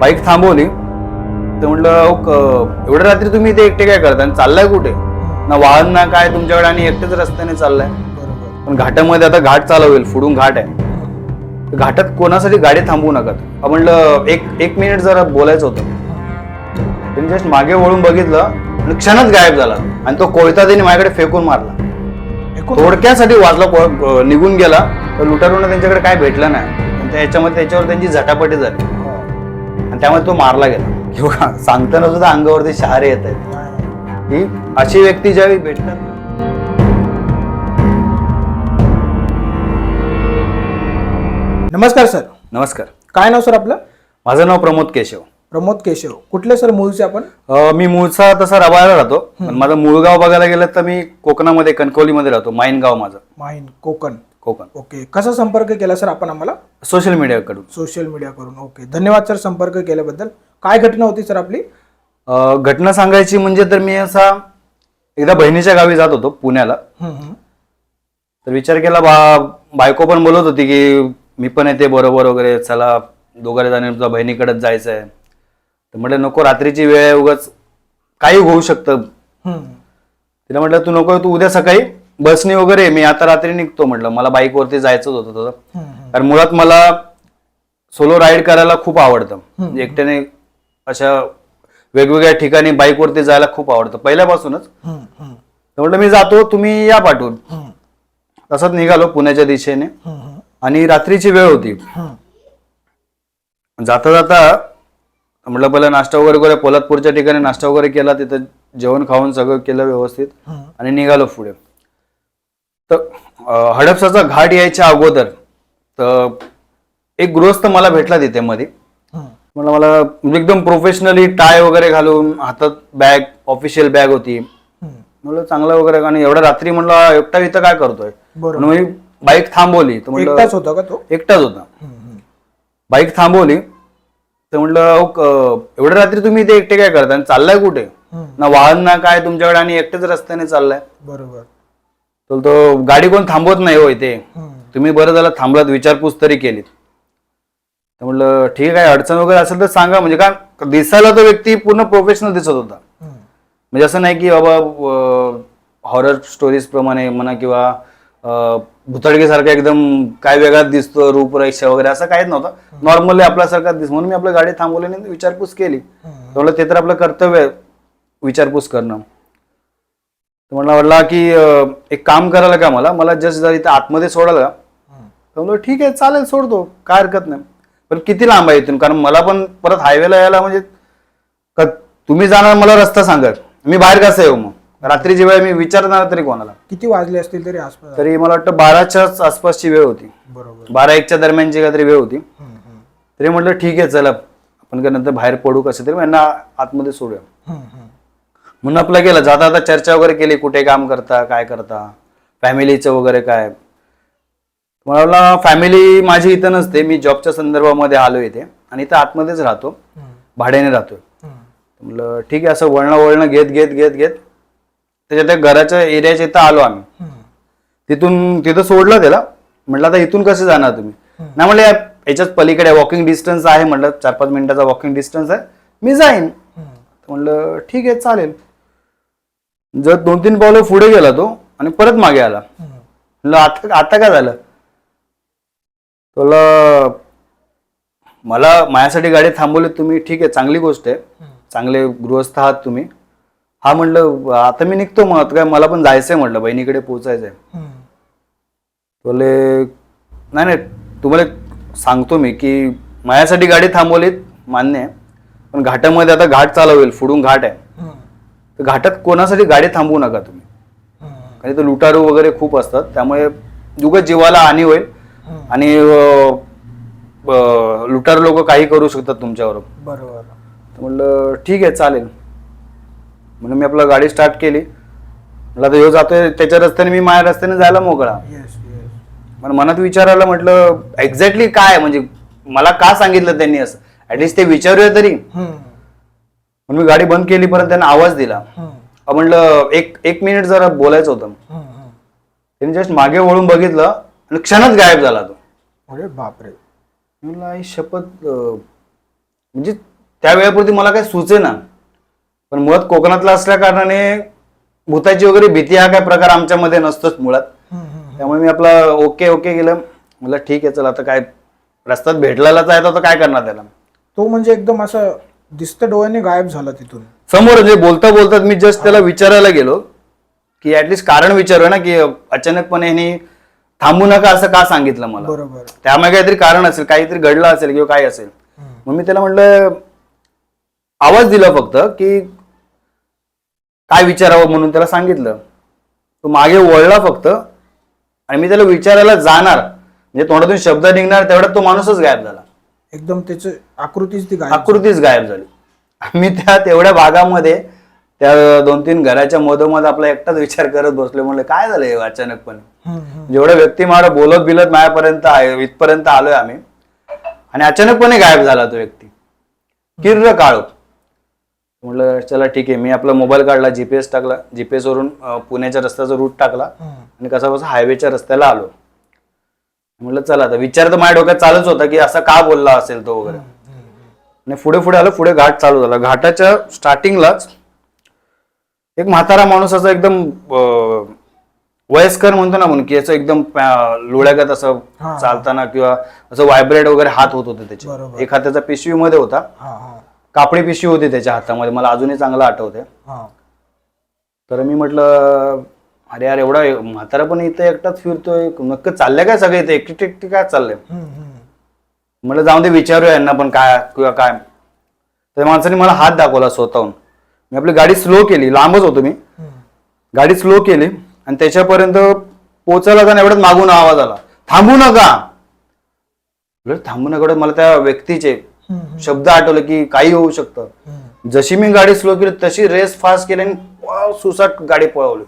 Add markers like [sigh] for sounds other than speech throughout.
Bike थांबवली. तर म्हटलं एवढ्या रात्री तुम्ही इथे एकटे काय करता आणि चाललाय कुठे? ना वाहन ना काय तुमच्याकडे आणि एकटेच रस्त्याने चाललाय. पण घाटामध्ये आता घाट चालू होईल फुडून घाट आहे. घाटात कोणासाठी गाडी थांबवू नका म्हणलं एक एक मिनिट जरा बोलायचं होतं. त्यांनी जस्ट मागे वळून बघितलं आणि क्षणच गायब झाला. आणि तो कोयता त्यांनी माझ्याकडे फेकून मारला. थोडक्यासाठी वाजला निघून गेला. तर लुटारूला त्यांच्याकडे काय भेटलं नाही. आणि त्याच्यामध्ये त्याच्यावर त्यांची झटापटी झाली. आणि त्यामुळे तो मारला गेला. किंवा सांगताना सुद्धा अंगावरती शहारे येत आहेत. की अशी व्यक्ती ज्यावेळी भेटतात नमस्कार सर. नमस्कार. काय नाव सर आपलं? माझं नाव प्रमोद केशव. प्रमोद केशव. कुठले सर मूळचे आपण? अ, मी मूळचा तसा रबाळला राहतो. पण माझं मूळ गाव बघायला गेलं तर मी कोकणामध्ये कणकवलीमध्ये राहतो. माईन गाव माझं. माहीन कोकण. कोकण. ओके कसा संपर्क केला सर आपण आम्हाला? सोशल मीडियाकडून सोशल मीडिया करून ओके. धन्यवाद सर संपर्क केल्याबद्दल. काय घटना होती सर आपली? अ, घटना सांगायची म्हणजे तर मी असा एकदा बहिणीच्या गावी जात होतो पुण्याला. हम्म, हम्म. तर विचार केला बा बायको पण बोलत होती की मी पण येते बरोबर वगैरे चला दोघांना जाणे तुझ्या बहिणीकडेच जायचं आहे तर म्हटलं नको रात्रीची वेळ आहे उगाच काही होऊ शकतं. हम्म. तिला म्हटलं तू नको तू उद्या सकाळी बसनी वगैरे. मी आता रात्री निघतो म्हटलं. मला बाईकवरती जायचंच होतं तसं. कारण मुळात मला सोलो राईड करायला खूप आवडतं. एकट्याने अशा वेगवेगळ्या ठिकाणी बाईकवरती जायला खूप आवडतं. पहिल्यापासूनच. म्हटलं मी जातो तुम्ही या पाठवून. तसंच निघालो पुण्याच्या दिशेने. आणि रात्रीची वेळ होती. जाता जाता म्हटलं पहिला नाश्ता वगैरे करूया. पोलादपूरच्या ठिकाणी नाश्ता वगैरे केला. तिथं जेवण खाऊन सगळं केलं व्यवस्थित. आणि निघालो पुढे. तर हडपसाचा घाट यायच्या अगोदर तर एक गृहस्थ मला भेटला तिथे मध्ये. मला मला एकदम प्रोफेशनली टाय वगैरे घालून हातात बॅग ऑफिशियल बॅग होती. म्हणलं चांगलं वगैरे आणि एवढ्या रात्री म्हणलं एकटा इथं काय करतोय? म्हणून मी बाईक थांबवली. तर एकटाच होता का तो? एकटाच होता. बाईक थांबवली. तर म्हटलं एवढ्या रात्री तुम्ही इथे एकटे काय करता आणि चाललाय कुठे. ना वाहन ना काय तुमच्याकडे आणि एकटेच रस्त्याने चाललाय. बरोबर. तर तो गाडी कोण थांबवत नाही हो इथे. तुम्ही बरं झालं थांबलात विचारपूस तरी केलीत. तर म्हटलं ठीक आहे अडचण वगैरे असेल तर सांगा. म्हणजे का दिसायला तो व्यक्ती पूर्ण प्रोफेशनल दिसत होता. म्हणजे असं नाही की बाबा हॉरर स्टोरीज प्रमाणे म्हणा किंवा अं, भुतडगेसारखा एकदम काय वेगळाच दिसतो रूपरेषा वगैरे असं काहीच नव्हतं. नॉर्मली आपल्यासारखा दिस म्हणून मी आपल्या गाडी थांबवली आणि विचारपूस केली. म्हटलं ते तर आपलं कर्तव्य आहे विचारपूस करणं. तर म्हणला म्हटला की अं, एक काम करायला का मला? मला जस्ट जर इथं आतमध्ये सोडाल का. तर म्हणलं ठीक आहे चालेल सोडतो. काय हरकत नाही. पण किती लांब आहे इथून? कारण मला पण परत हायवेला यायला म्हणजे का तुम्ही जाणार मला रस्ता सांगत. मी बाहेर कसं येऊ मग? रात्रीची वेळ मी विचारणार तरी कोणाला. किती वाजले असतील तरी आसपास? तरी मला वाटतं बाराच्याच आसपासची वेळ होती. बरोबर. बारा एकच्या दरम्यानची काहीतरी वेळ होती. हम्म, हम्म. तरी म्हटलं ठीक आहे चला. आपण काय नंतर बाहेर पडू कसं तरी? यांना आतमध्ये सोडूया. हम्म, हम्म. म्हणून आपलं गेलं जाता आता चर्चा वगैरे केली कुठे काम करता काय करता? फॅमिलीचं वगैरे काय? मला फॅमिली माझी इथं नसते मी जॉबच्या संदर्भामध्ये आलो इथे आणि इथं आतमध्येच राहतो. भाड्याने राहतोय. हम्म. म्हणलं ठीक आहे असं वळणं वळणं घेत घेत घेत घेत त्याच्या त्या घराच्या एरियाच्या इथं आलो आम्ही. तिथून तिथं सोडलं त्याला. म्हटलं आता इथून कसं जाणार तुम्ही? नाही म्हणलं या- याच्याच पलीकडे वॉकिंग डिस्टन्स आहे. म्हटलं चार पाच मिनिटाचा वॉकिंग डिस्टन्स आहे. मी जाईन. म्हणलं ठीक आहे चालेल. जर दोन तीन पावलं पुढे गेला तो आणि परत मागे आला. म्हणलं आता आता काय झालं? तुला मला माझ्यासाठी गाडी थांबवली तुम्ही. ठीक आहे चांगली गोष्ट आहे. चांगले गृहस्थ आहात तुम्ही. हा म्हटलं आता मी निघतो मग. आता काय मला पण जायचंय म्हटलं बहिणीकडे पोचायचंय. बोले नाही नाही. तुम्हाला सांगतो मी की माझ्यासाठी गाडी थांबवलीत मान्य आहे. पण घाटामध्ये आता घाट चालू होईल फुडून घाट आहे. तर घाटात कोणासाठी गाडी थांबवू नका तुम्ही. कारण इथं लुटारू वगैरे खूप असतात. त्यामुळे उगाच जीवाला हानी होईल. आणि लुटारू लोक काही करू शकतात तुमच्यावर बरोबर. तर म्हणलं ठीक आहे चालेल. म्हणून मी आपलं गाडी स्टार्ट केली. म्हटलं आता ह्यो जातोय त्याच्या रस्त्याने मी माझ्या रस्त्याने जायला मोकळा. पण मनात विचारायला म्हटलं एक्झॅक्टली काय म्हणजे मला का सांगितलं त्यांनी असं? ऍटलिस्ट ते विचारूया तरी. म्हणून मी गाडी बंद केली परत त्यांना आवाज दिला. म्हटलं एक एक मिनिट जरा बोलायचं होतं. त्यांनी जस्ट मागे वळून बघितलं आणि क्षणच गायब झाला तो. अरे बापरे. म्हणलं आई शपथ म्हणजे त्या वेळेपुरती मला काही सुचेना पण मुळात कोकणातला असल्या कारणाने भूताची वगैरे भीती हा काय प्रकार आमच्यामध्ये नसतोच मुळात. त्यामुळे मी आपला ओके ओके केलं. मला ठीक आहे चला आता काय रस्त्यात भेटलेलाच आहे तर काय करणार त्याला? तो म्हणजे एकदम असं दिसतं डोळ्याने गायब झाला तिथून. समोर म्हणजे बोलता बोलतात मी जस्ट त्याला विचारायला गेलो की ऍटलिस्ट कारण विचारूया ना की अचानकपणे ह्यानी थांबू नका असं का सांगितलं मला? बरोबर. त्यामागे काहीतरी कारण असेल काहीतरी घडलं असेल किंवा काय असेल. मग मी त्याला म्हटलं आवाज दिला फक्त की काय विचारावं म्हणून त्याला सांगितलं. तो मागे वळला फक्त आणि मी त्याला विचारायला जाणार. म्हणजे तोंडातून शब्द निघणार तेवढ्यात तो माणूसच गायब झाला. एकदम त्याची आकृतीच ती गायब आकृतीच गायब झाली. मी त्या तेवढ्या भागामध्ये त्या दोन तीन घराच्या मधोमध आपला एकटाच विचार करत बसलो. म्हणलं काय झालं हे अचानकपणे. जेवढ्या व्यक्ती मला बोलत बिलत माझ्यापर्यंत इथपर्यंत आलोय आम्ही. आणि अचानकपणे गायब झाला तो व्यक्ती. किर्र काळो म्हटलं चला ठीक आहे. मी आपला मोबाईल काढला जीपीएस टाकला. जीपीएस वरून पुण्याच्या रस्त्याचा रूट टाकला. आणि कसा बसा हायवेच्या रस्त्याला आलो. म्हटलं चला आता विचार तर माझ्या डोक्यात चालूच होता की असा का बोलला असेल तो वगैरे. आणि पुढे पुढे आलो पुढे घाट चालू झाला. घाटाच्या स्टार्टिंगलाच एक म्हातारा माणूस असा एकदम वयस्कर म्हणतो ना म्हणून की असं एकदम लोळ्यागत असं. चालताना किंवा असं व्हायब्रेट वगैरे हात होत होते त्याचे. एक हाताचा पिशवीमध्ये होता. कापडी पिशवी होती त्याच्या हातामध्ये. मला अजूनही चांगलं आठवते तर मी म्हटलं अरे यार एवढा म्हातारा पण इथं एकटाच फिरतोय. नक्की चाललंय काय सगळे इथे? एकटी एकटी काय चाललंय. म्हटलं जाऊन दे विचारूया यांना पण काय किंवा काय. तर माणसाने मला हात दाखवला स्वतःहून. मी आपली गाडी स्लो केली लांबच होतो मी. गाडी स्लो केली आणि त्याच्यापर्यंत पोचायला जाताना एवढ्यात मागून आवाज आला. थांबू नका. थांबू नका मला त्या व्यक्तीचे. शब्द आठवले की काही होऊ शकतं. जशी मी गाडी स्लो केली तशी रेस फास्ट केली आणि सुसाट गाडी पळवली.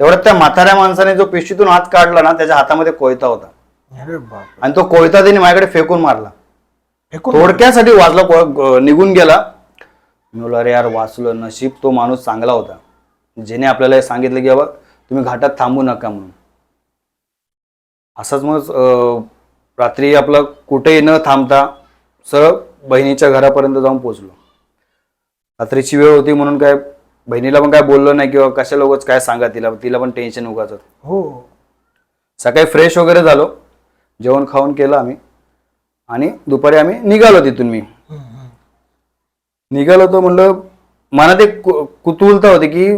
तेवढ्यात त्या म्हाताऱ्या माणसाने जो पिशवीतून हात काढला ना त्याच्या हातामध्ये कोयता होता. अरे बाप आणि तो कोयता त्याने माझ्याकडे फेकून मारला. फेकून थोडक्यासाठी को- ग- निघून गेला. मी बोललो अरे यार वाचलो नशीब तो माणूस चांगला होता. ज्याने आपल्याला हे सांगितलं की बाबा तुम्ही घाटात थांबू नका म्हणून. असंच मग अं, रात्री आपलं कुठेही न थांबता सरळ बहिणीच्या घरापर्यंत जाऊन पोचलो रात्रीची वेळ होती म्हणून काय बहिणीला पण काय बोललो नाही किंवा कशाला उगाच काय सांगा तिला तिला पण टेन्शन उगाच हो. सकाळी फ्रेश वगैरे झालो. जेवण खाऊन केलं आम्ही. आणि दुपारी आम्ही निघालो तिथून मी. निघालो तो म्हणलं मनात एक कुतूहलता होती की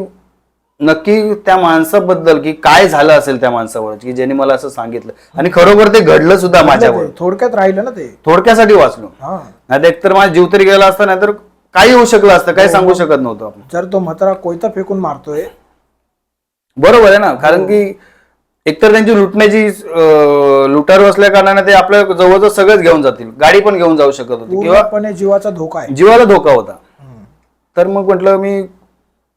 नक्की त्या माणसाबद्दल की काय झालं असेल त्या माणसावर की ज्याने मला असं सांगितलं. आणि खरोखर ते घडलं सुद्धा माझ्यावर. थोडक्यात राहिलं ना ते. थोडक्यासाठी वाचलो. हा. नाही एकतर माझा जीव तरी गेला असता नाहीतर काही होऊ शकलं असतं काही सांगू शकत नव्हतं आपण. जर तो म्हातारा कोयता फेकून मारतोय. बरोबर आहे ना कारण की एकतर त्यांची लुटण्याची लुटारू असल्या कारणाने ते आपल्या जवळजवळ सगळंच घेऊन जातील. गाडी पण घेऊन जाऊ शकत होती किंवा पूर्णपणे जीवाचा धोका आहे. जीवाला धोका होता. तर मग म्हटलं मी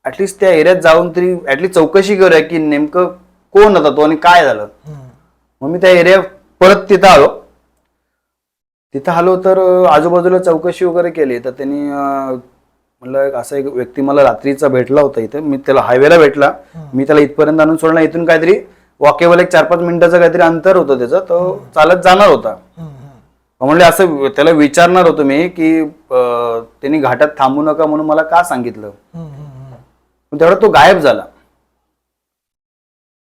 ऍटलिस्ट त्या एरियात जाऊन तरी ऍटलिस्ट चौकशी करूया की नेमकं कोण होता तो आणि काय झालं. मग मी त्या एरिया परत तिथं आलो. तिथं आलो तर आजूबाजूला चौकशी वगैरे केली. तर त्यांनी म्हणलं एक असा एक व्यक्ती मला रात्रीचा भेटला होता इथे. मी त्याला हायवेला भेटला. मी त्याला इथपर्यंत आणून सोडला. इथून काहीतरी वॉकेबल एक चार पाच मिनिटाचं काहीतरी अंतर होतं त्याचं. तो चालत जाणार होता. म्हणले असं त्याला विचारणार होतो मी की त्यांनी घाटात थांबू नका म्हणून मला का सांगितलं? तेवढा तो गायब झाला.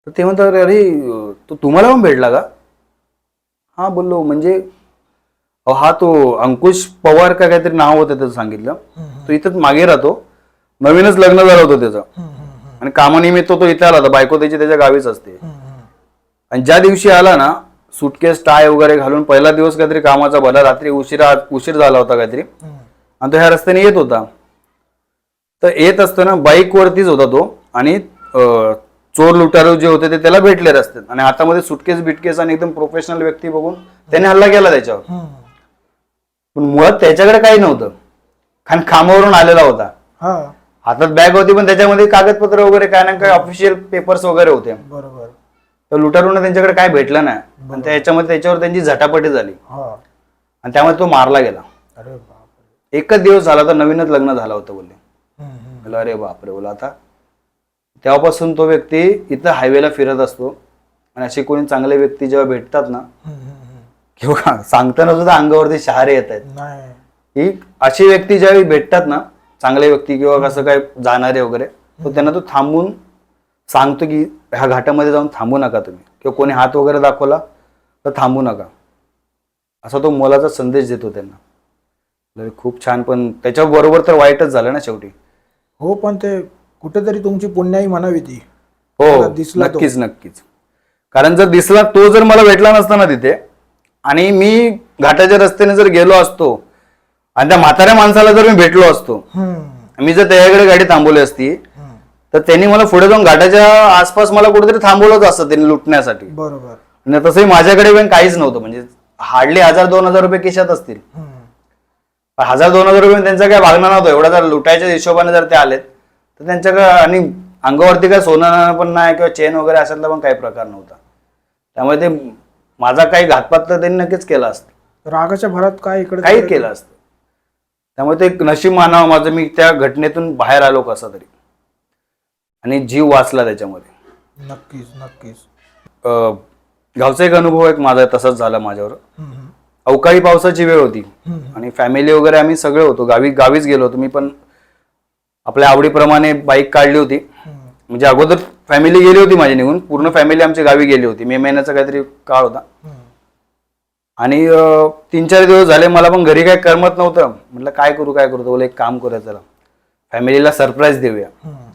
तर ते म्हणतात अरे तो तुम्हाला पण भेटला का? हा बोललो म्हणजे हा तो अंकुश पवार का काहीतरी नाव होतं त्याचं सांगितलं. तो इथंच मागे राहतो. नवीनच लग्न झालं होतं त्याचं. आणि कामानिमित्त तो इथे आला होता. बायको त्याची त्याच्या गावीच असते. आणि ज्या दिवशी आला ना सुटकेस टाय वगैरे घालून पहिला दिवस काहीतरी कामाचा भला रात्री उशिरा उशीर झाला होता काहीतरी. आणि तो ह्या रस्त्याने येत होता. तर येत असताना बाईक वरतीच होता तो आणि चोर लुटारू जे होते ते त्याला भेटले रस्त्यात. आणि हातामध्ये सुटकेस बिटकेस आणि एकदम प्रोफेशनल व्यक्ती बघून त्याने हल्ला केला त्याच्यावर. पण मुळात त्याच्याकडे काही नव्हतं. कारण कामावरून आलेला होता. हा. हातात बॅग होती पण त्याच्यामध्ये कागदपत्र वगैरे काय ना काय ऑफिशियल पेपर्स वगैरे होते. बरोबर. तर लुटारूंना त्यांच्याकडे काय भेटलं नाही. आणि त्याच्यामध्ये त्याच्यावर त्यांची झटापटी झाली. हा. आणि त्यामुळे तो मारला गेला. अरे बापरे. एकच दिवस झाला तर नवीनच लग्न झालं होतं बोलले. हम्म, हम्म. म्हणलं अरे बापरे बोला आता तेव्हापासून तो व्यक्ती इथं हायवेला फिरत असतो. आणि असे कोणी चांगले व्यक्ती जेव्हा भेटतात ना हम्म, हम्म, हम्म. किंवा सांगताना सुद्धा अंगावरती शहारे येत आहेत. नाही. ही अशी व्यक्ती ज्यावेळी भेटतात ना चांगले व्यक्ती किंवा कसं काय जाणारे वगैरे तर त्यांना तो थांबून सांगतो की ह्या घाटामध्ये जाऊन थांबू नका तुम्ही. किंवा कोणी हात वगैरे दाखवला तर थांबू नका. असा तो मोलाचा संदेश देतो त्यांना. खूप छान पण त्याच्याबरोबर तर वाईटच झालं ना शेवटी. हो पण ते कुठेतरी तुमची पुण्याई म्हणावी ती. हो दिसला तो. नक्कीच नक्कीच. कारण जर दिसला तो जर मला भेटला नसता ना तिथे आणि मी घाटाच्या रस्त्याने जर गेलो असतो आणि त्या म्हाताऱ्या माणसाला जर मी भेटलो असतो मी जर त्याच्याकडे गाडी थांबवली असती. तर त्यांनी मला पुढे जाऊन घाटाच्या आसपास मला कुठेतरी थांबवलंच असतं त्यांनी लुटण्यासाठी. बरोबर. तसंही माझ्याकडे पण काहीच नव्हतं म्हणजे हार्डली हजार दोन हजार रुपये खिशात असतील. हजार दोन हजार रुपये त्यांचा काय भागणार नव्हतं एवढा जर लुटायच्या हिशोबाने जर ते आलेत तर त्यांच्याकडे आणि अंगावरती काय सोनं पण नाही किंवा चेन वगैरे अशातला पण काही प्रकार नव्हता. त्यामुळे ते माझा काही घातपात तर त्यांनी नक्कीच केला असतं. रागाच्या भरात काय इकडे काही केलं असतं. त्यामुळे ते एक नशीब मानावं माझं. मी त्या घटनेतून बाहेर आलो कसा तरी. आणि जीव वाचला त्याच्यामध्ये. नक्कीच नक्कीच. गावचा एक अनुभव एक माझा तसाच झाला माझ्यावर. अवकाळी पावसाची वेळ होती. आणि फॅमिली वगैरे आम्ही सगळे होतो. गावी गावीच गेलो होतो. मी पण आपल्या आवडीप्रमाणे बाईक काढली होती. म्हणजे अगोदर फॅमिली गेली होती माझी निघून. पूर्ण फॅमिली आमची गावी गेली होती. मे महिन्याचा काहीतरी काळ होता. आणि तीन चार दिवस झाले मला पण घरी काय करमत नव्हतं. म्हटलं काय करू काय करू? बोले एक काम करूया चला फॅमिलीला सरप्राईज देऊया.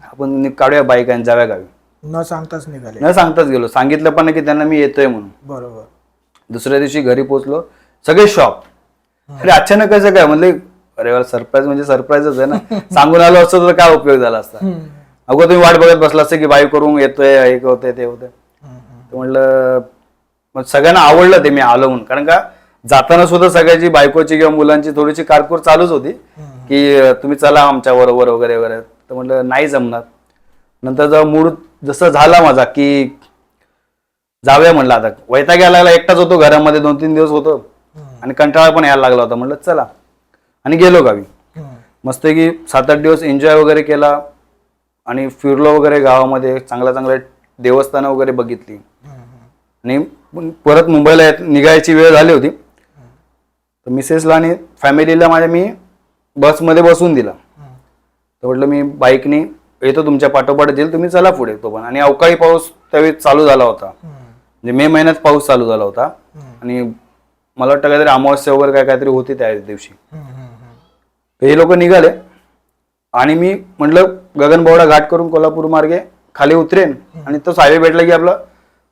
आपण काढूया बाईक आणि जाव्या गावी. न सांगताच निघाले. न सांगताच गेलो. सांगितलं पण की त्यांना मी येतोय म्हणून. बरोबर. दुसऱ्या दिवशी घरी पोहोचलो. सगळे शॉप अरे अचानक कसं काय? म्हणले अरे सरप्राईज म्हणजे सरप्राईजच आहे ना. [laughs] सांगून आलो असतं तर काय उपयोग झाला असता? अगो तुम्ही वाट बघत बसला असतं की बाई करून येतोय हे होतंय ते होतंय. म्हणलं मग सगळ्यांना आवडलं ते मी आलो म्हणून. कारण का जाताना सुद्धा सगळ्याची बायकोची किंवा मुलांची थोडीशी कारकूर चालूच होती. की तुम्ही चला आमच्या बरोबर वगैरे वगैरे. तर म्हटलं नाही जमणार. नंतर जेव्हा मूड जसं झाला माझा की जाऊया म्हणलं आता. वैताग यायला लागला एकटाच होतो घरामध्ये दोन तीन दिवस होतो. आणि कंटाळा पण यायला लागला होता. म्हटलं चला. आणि गेलो गावी. मस्त की सात आठ दिवस एन्जॉय वगैरे केला. आणि फिरलो वगैरे गावामध्ये चांगल्या चांगल्या देवस्थानं वगैरे बघितली. आणि परत मुंबईला निघायची वेळ झाली होती. तर मिसेसला आणि फॅमिलीला माझ्या मी बसमध्ये बसून दिला. तर म्हटलं मी बाईकने येतो तुमच्या पाठोपाठ येईल तुम्ही चला पुढे तो पण. आणि अवकाळी पाऊस त्यावेळी चालू झाला होता. म्हणजे मे महिन्यात पाऊस चालू झाला होता. आणि मला वाटतं काहीतरी अमावस्या वगैरे काय काहीतरी होती त्या दिवशी. हे लोक निघाले. आणि मी म्हटलं गगनबावडा घाट करून कोल्हापूर मार्गे खाली उतरेन आणि तो हायवे भेटला की आपलं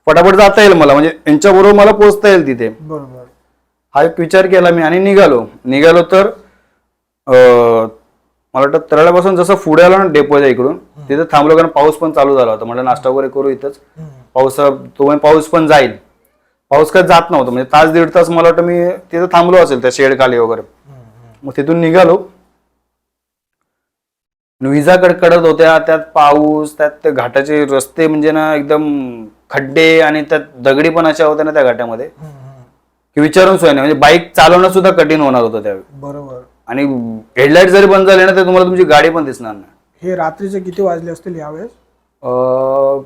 फटाफट जाता येईल मला म्हणजे यांच्याबरोबर मला पोहोचता येईल तिथे. बरोबर. हा एक विचार केला मी आणि निघालो. निघालो तर मला वाटतं तरळ्यापासून जसं पुढे आलो ना डेपोच्या इकडून तिथे थांबलो कारण पाऊस पण चालू झाला होता. म्हटलं नाश्ता वगैरे करू इथंच. पाऊस तो म्हणजे पाऊस पण जाईल. पाऊस काय जात नव्हता. म्हणजे तास दीड तास मला वाटतं मी तिथं थांबलो असेल त्या शेड खाली वगैरे. मग तिथून निघालो. विजा कडकडत होत्या त्यात पाऊस त्यात ते घाटाचे रस्ते म्हणजे ना एकदम खड्डे आणि त्यात दगडी पण अशा होत्या ना त्या घाटामध्ये. की विचारून सोय नाही म्हणजे बाईक चालवणं सुद्धा कठीण होणार होतं त्यावेळी. बरोबर. आणि हेडलाईट जरी बंद झाले ना तर तुम्हाला तुमची गाडी पण दिसणार नाही. हे रात्रीचे किती वाजले असतील यावेळेस? अं,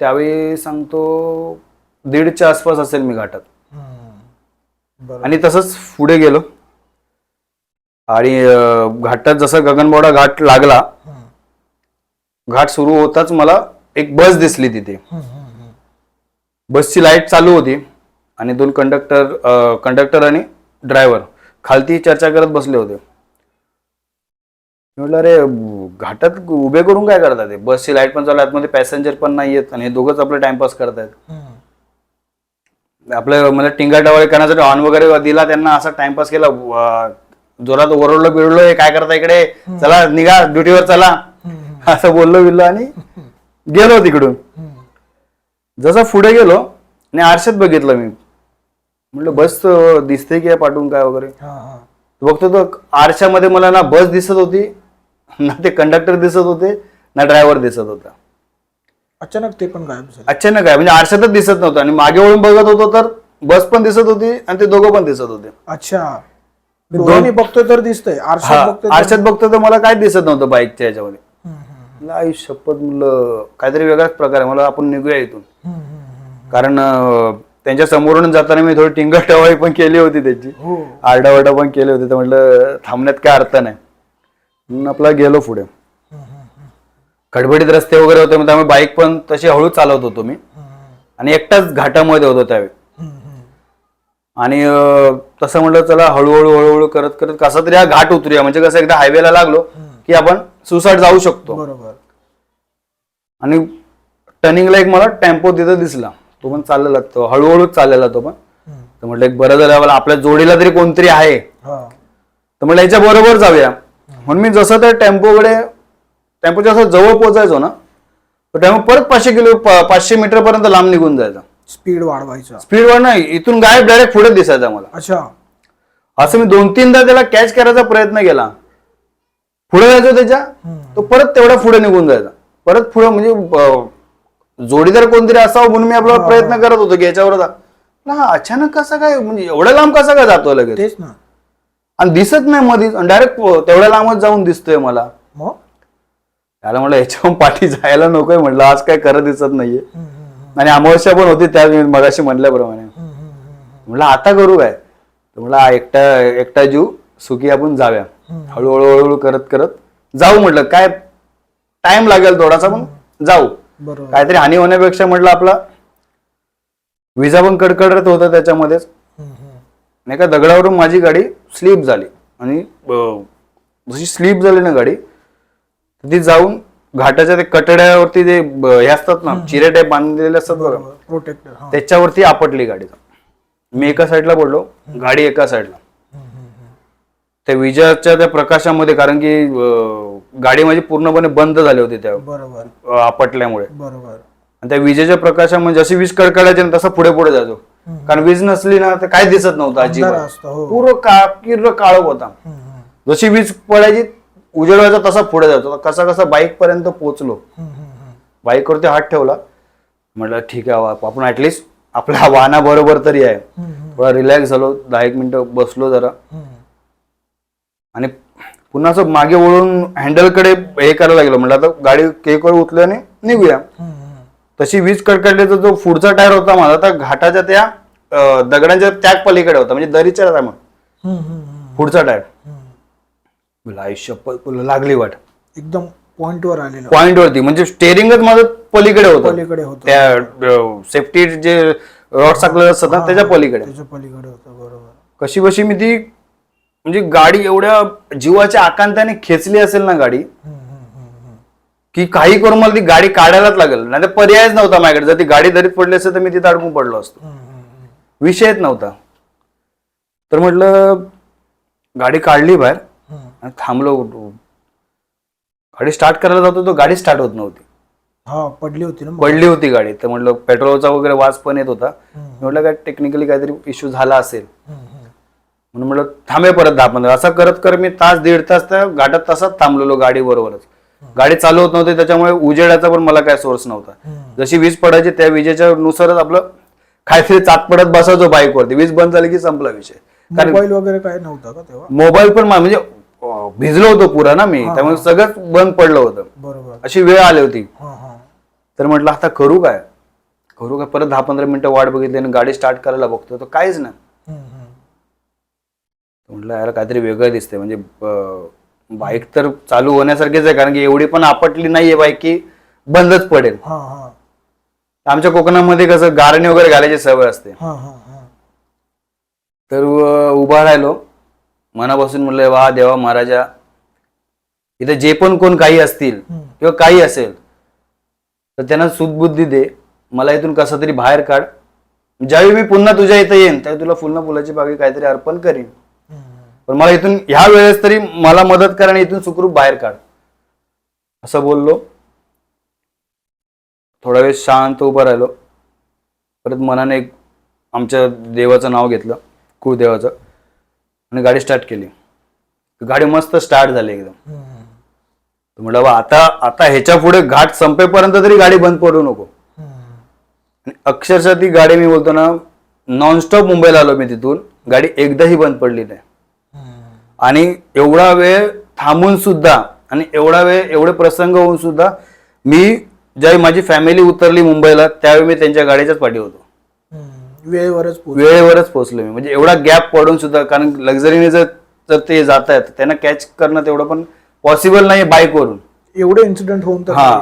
त्यावेळी सांगतो दीडच्या आसपास असेल मी घाटात. बरोबर. आणि तसंच पुढे गेलो. आणि घाटात जसं गगनबावडा घाट लागला घाट सुरू होताच मला एक बस दिसली तिथे. बसची लाइट चालू होती आणि दोन कंडक्टर कंडक्टर आणि ड्रायव्हर खालती चर्चा करत बसले होते. म्हटलं अरे घाटात उभे करून काय करतात ते? बसची लाइट पण चालू आतमध्ये पॅसेंजर पण नाही येत आणि हे दोघंच आपलं टाइमपास करतायत. हम्म. आपलं मला टिंगाटावळे करण्यासाठी ऑन वगैरे दिला त्यांना असा टाइमपास केला जोरात ओरडलो बिरडलो "हे काय करता इकडे? चला निघा ड्युटीवर चला. असं बोललो बिल्लो आणि गेलो तिकडून. जसा पुढे गेलो आणि आरशात बघितलं मी. म्हटलं बस दिसते की पाठवून काय वगैरे. बघतो तर आरशामध्ये मला ना बस दिसत होती ना ते कंडक्टर दिसत होते ना ड्रायव्हर दिसत होता. अचानक ते पण गायब अचानक काय म्हणजे आरशातच दिसत नव्हतं. आणि मागे वळून बघत होतो तर बस पण दिसत होती आणि ते दोघं पण दिसत होते. अच्छा. डोळ्यांनी बघतोय तर दिसतंय. आरशात बघतोय तर- आरशात बघतो तर मला काय दिसत नव्हतं बाईकच्या याच्यामध्ये. हम्म, हम्म, म्हणलं, आई शपथ म्हणलं काहीतरी वेगळाच प्रकार आहे. मला आपण निघूया इथून. हम्म, हम्म, हम्म. कारण अं, त्यांच्या समोरून जाताना मी थोडी टिंगर टवाळी पण केली होती त्याची. हो. आरडाओरडा पण केले होते. तर म्हटलं थांबण्यात काय अर्थ नाही. म्हणून आपला गेलो पुढे. खडबडीत रस्ते वगैरे होते मग त्यामुळे बाईक पण तशी हळू चालवत होतो मी. आणि एकटाच घाटामध्ये होतो त्यावेळी. आणि तसं म्हटलं चला हळूहळू हळूहळू करत करत कसा तरी हा घाट उतरूया. म्हणजे कसं एकदा हायवेला लागलो की आपण सुसाट जाऊ शकतो. बरोबर. आणि टर्निंगला एक मला टेम्पो तिथं दिसला. तो पण चाललेला तो हळूहळूच चाललेला तो पण. तर म्हटलं एक बरं झालं मला आपल्या जोडीला तरी कोणतरी आहे. तर म्हटलं याच्या बरोबर जाऊया. म्हणून मी जसं त्या टेम्पोकडे टेम्पोच्या असं जवळ पोहोचायचो ना तर टेम्पो परत पाचशे किलो पाचशे मीटर पर्यंत लांब निघून जायचा. स्पीड वाढवायचा. स्पीडवर नाही इथून गायब डायरेक्ट पुढे दिसायचा मला अच्छा. असं मी दोन तीनदा त्याला कॅच करायचा प्रयत्न केला. पुढे जायचो त्याच्या तो परत तेवढा पुढे निघून जायचा. परत पुढे म्हणजे अं, जोडीदार कोणतरी असावं म्हणून मी आपला प्रयत्न करत होतो की याच्यावर जा ना अचानक कसा काय म्हणजे एवढ्या लांब कसा काय जातो लगेच? तेच ना. आणि दिसत नाही मधीच डायरेक्ट तेवढ्या लांबच जाऊन दिसतोय मला. मग? त्याला म्हटलं याच्याहून पाठी जायला नकोय म्हटलं आज काय करत दिसत नाहीये. आणि अमावस्या पण होती त्या मी मगाशी म्हटल्याप्रमाणे म्हटलं आता करू काय? "हा, एकटा एकटा जीव सुखी आपण जाऊया. हळूहळू हळूहळू करत करत जाऊ म्हटलं काय टाइम लागेल थोडासा पण जाऊ. बरोबर. काहीतरी हानी होण्यापेक्षा म्हटलं आपला विजा पण कडकडत होता त्याच्यामध्येच. आणि एका दगडावरून माझी गाडी स्लीप झाली. आणि जशी स्लीप झाली ना गाडी ती जाऊन घाटाच्या ते कटड्यावरती जे ब- हे असतात ना चिरे टाईप बांधलेले असतात बघा. प्रोटेक्टर हा. त्याच्यावरती आपटली गाडी. मी एका साईडला पडलो गाडी एका साईडला. त्या विजाच्या त्या प्रकाशामध्ये कारण की अं, गाडी माझी पूर्णपणे बंद झाली होती त्या बरोबर. अं, आपटल्यामुळे. बरोबर. आणि त्या विजेच्या प्रकाशामध्ये जशी वीज कडकडायची ना तसं पुढे पुढे जायचो. कारण वीज नसली ना तर काय दिसत नव्हतं अंधार अजिबात. असतो हो. पूर्ण का काळोख होता. हम्म, हम्म, जशी वीज पडायची उजेड व्हायचा तसा पुढे जायचो कसा कसा बाईक पर्यंत पोहोचलो. बाईकवरती हात ठेवला. म्हटलं ठीक आहे आप- आपण ऍटलिस्ट आपल्या वाहनाबरोबर तरी आहे. थोडा रिलॅक्स झालो. दहा एक मिनिटं बसलो जरा. आणि पुन्हा असं मागे वळून हँडलकडे हे करायला लागलो. म्हटलं आता गाडी केकवर उचल्याने निघूया. तशी वीज कडकडली तर जो पुढचा टायर होता माझा त्या घाटाच्या त्या दगडांच्या त्या पलीकडे होता. म्हणजे दरीच्या हम्म, पुढचा टायर. मला आयुष्य लागली वाट. एकदम पॉइंट वर आलेलं. पॉइंट वरती म्हणजे स्टेरिंगच माझं पलीकडे होतं. पलीकडे होतं. त्या सेफ्टी जे रॉड साकलेले असतात ना त्याच्या पलीकडे. त्याच्या पलीकडे होतं बरोबर. कशी बशी मी ती म्हणजे गाडी एवढ्या जीवाच्या आकांताने खेचली असेल ना गाडी. की काही करून मला ती गाडी काढायलाच लागेल. नाही तर पर्यायच नव्हता माझ्याकडे. जर ती गाडी दरीत पडली असते तर मी तिथे अडकून पडलो असतो. विषयच नव्हता. तर म्हटलं गाडी काढली बाहेर. आणि थांबलो गाडी स्टार्ट करायला जातो तो गाडी स्टार्ट होत नव्हती. हा पडली होती ना. पडली होती गाडी. तर म्हटलं पेट्रोलचा वगैरे वास पण येत होता. म्हटलं काय टेक्निकली काहीतरी इश्यू झाला असेल. म्हणून म्हटलं थांबे परत दहा पंधरा. असं करत करत मी तास दीड तास त्या घाटात तसाच थांबलेलो गाडी बरोबरच. गाडी चालू होत नव्हती त्याच्यामुळे उजेडाचा पण मला काय सोर्स नव्हता. जशी वीज पडायची त्या विजेच्या नुसारच आपलं काहीतरी चात पडत बसायचो बाईकवरती वीज बंद झाली की संपला विषय. कारण मोबाईल वगैरे काय नव्हता का तेव्हा? मोबाईल पण म्हणजे भिजलो होतो पुरा ना मी. त्यामुळे सगळंच बंद पडलं होतं. बरोबर. अशी वेळ आली होती. तर म्हटलं आता करू काय? करू काय? परत दहा पंधरा मिनिटं वाट बघितली आणि गाडी स्टार्ट करायला बघतो तर काहीच हम्म. म्हटलं यार काहीतरी वेगळं दिसतंय. म्हणजे बाईक तर चालू होण्यासारखीच आहे कारण की एवढी पण आपटली नाहीये बाईक की बंदच पडेल. आमच्या कोकणामध्ये कसं गारणी वगैरे घालायची सवय असते. तर उभा राहिलो. मनापासून म्हणलं वा देवा महाराजा इथे जे पण कोण काही असतील. किंवा काही असेल तर त्यांना सुदबुद्धी दे. मला इथून कसं तरी बाहेर काढ. ज्यावेळी मी पुन्हा तुझ्या इथे येईन त्यावेळी तुला पुन्हा फुलाची बागी काहीतरी अर्पण करीन. पण मला इथून ह्या वेळेस तरी मला मदत करा आणि इथून सुखरूप बाहेर काढ. असं बोललो. थोडा वेळ शांत उभं राहिलो. परत मनाने एक आमच्या देवाचं नाव घेतलं कुळदेवाचं. आणि गाडी स्टार्ट केली. गाडी मस्त स्टार्ट झाली एकदम. म्हटलं बा आता आता ह्याच्या पुढे घाट संपेपर्यंत तरी गाडी बंद पडू नको. अक्षरशः ती गाडी मी बोलतो ना नॉनस्टॉप मुंबईला आलो मी तिथून. गाडी एकदाही बंद पडली नाही. आणि एवढा वेळ थांबून सुद्धा आणि एवढा वेळ एवढे प्रसंग होऊन सुद्धा मी ज्यावेळी माझी फॅमिली उतरली मुंबईला त्यावेळी मी त्यांच्या गाडीच्याच पाठी होतो. वेळेवरच वेळेवरच पोहोचलो मी म्हणजे एवढा गॅप पडून सुद्धा कारण लक्झरीने जर जर ते जात आहेत त्यांना कॅच करणं तेवढं पण पॉसिबल नाही बाईकवरून एवढे इन्सिडेंट होऊन तर हा.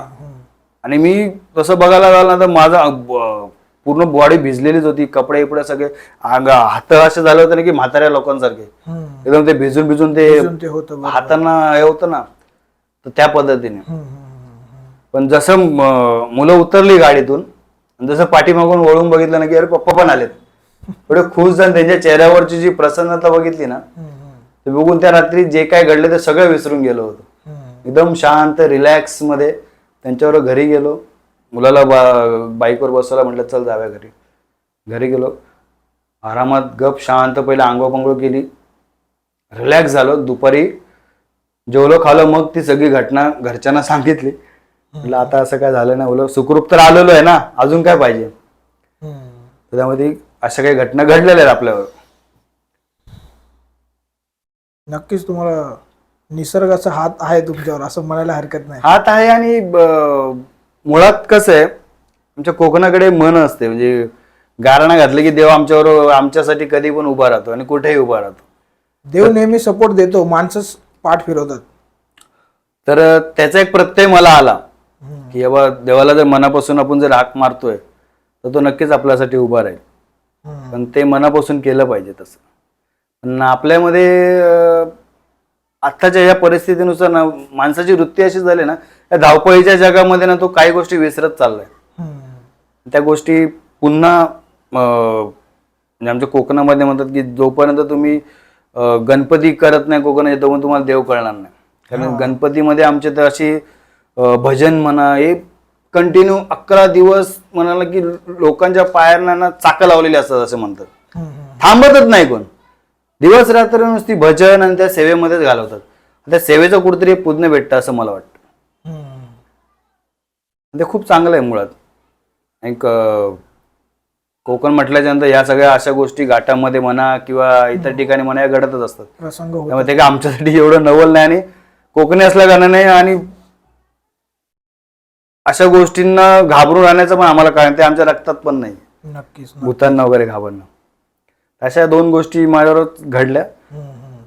आणि मी तसं बघायला गेलं तर माझा पूर्ण बॉडी भिजलेलीच होती कपडे इपडे सगळे अंग हात असे झाले होते ना की म्हाताऱ्या लोकांसारखे. एकदम ते भिजून भिजून ते. हातांना हे होतं ना तर त्या पद्धतीने. पण जसं मुलं उतरली गाडीतून आणि जसं पाठीमागून वळून बघितलं ना की अरे पप्पा पण आलेत. एवढे खुश झाले त्यांच्या चेहऱ्यावरची जी प्रसन्नता बघितली ना ते बघून त्या रात्री जे काय घडले ते सगळं विसरून गेलो होतो. एकदम शांत रिलॅक्समध्ये त्यांच्यावर घरी गेलो. मुलाला बा बाईकवर बसवला म्हटलं चल जाव्या घरी. घरी गेलो. आरामात गप शांत पहिले आंघोळ केली. रिलॅक्स झालो. दुपारी जेवलो खालो मग ती सगळी घटना घरच्यांना सांगितली. म्हटलं आता असं काय झालं नाही बोलो सुखरूप तर आलेलो आहे ना अजून काय पाहिजे? त्यामध्ये अशा काही घटना घडलेल्या आहेत आपल्यावर. नक्कीच तुम्हाला निसर्गाचा हात आहे तुमच्यावर असं म्हणायला हरकत नाही. हात आहे आणि मुळात कसं आहे आमच्या कोकणाकडे मन असते म्हणजे गारणा घातलं की देव आमच्यावर आमच्यासाठी कधी पण उभा राहतो आणि कुठेही उभा राहतो. देव नेहमी सपोर्ट देतो माणसंच पाठ फिरवतात. तर त्याचा एक प्रत्यय मला आला. की बाबा देवाला जर मनापासून आपण जर हाक मारतोय तर तो नक्कीच आपल्यासाठी उभा राहील. पण ते मनापासून केलं पाहिजे तसं. पण आपल्यामध्ये आत्ताच्या या परिस्थितीनुसार ना माणसाची वृत्ती अशी झाली ना या धावपळीच्या जगामध्ये ना तो काही गोष्टी विसरत चाललाय. त्या गोष्टी पुन्हा म्हणजे आमच्या कोकणामध्ये म्हणतात की जोपर्यंत तुम्ही गणपती करत नाही कोकणात तोपर्यंत तुम्हाला देव कळणार नाही. कारण गणपतीमध्ये आमचे तर अशी भजन म्हणा हे कंटिन्यू अकरा दिवस म्हणाला की लोकांच्या पायांना ना चाकं लावलेली असतात असं म्हणतात. थांबतच नाही कोण. दिवस रात्र नुसती भजन आणि त्या सेवेमध्येच घालवतात. त्या सेवेचं कुठेतरी पुण्य भेटतं असं मला वाटतं. ते खूप चांगलं आहे मुळात. एक कोकण म्हटल्याच्या नंतर या सगळ्या अशा गोष्टी घाटामध्ये म्हणा किंवा इतर ठिकाणी म्हणा या घडतच असतात. त्यामुळे ते काय आमच्यासाठी एवढं नवल नाही आणि कोकणी असल्या कारणाने आणि अशा गोष्टींना घाबरून राहण्याचं पण आम्हाला कारण ते आमच्या रक्तात पण नाही. नक्कीच भूतांना वगैरे घाबरणं. अशा दोन गोष्टी माझ्यावर घडल्या.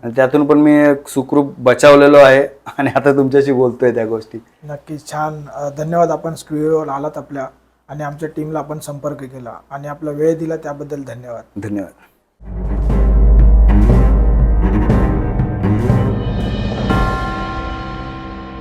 आणि त्यातून पण मी एक सुखरूप बचावलेलो आहे. आणि आता तुमच्याशी बोलतोय त्या गोष्टी. नक्कीच छान. धन्यवाद आपण स्टुडिओवर आलात आपल्या. आणि आमच्या टीमला आपण संपर्क केला. आणि आपला वेळ दिला त्याबद्दल धन्यवाद. धन्यवाद.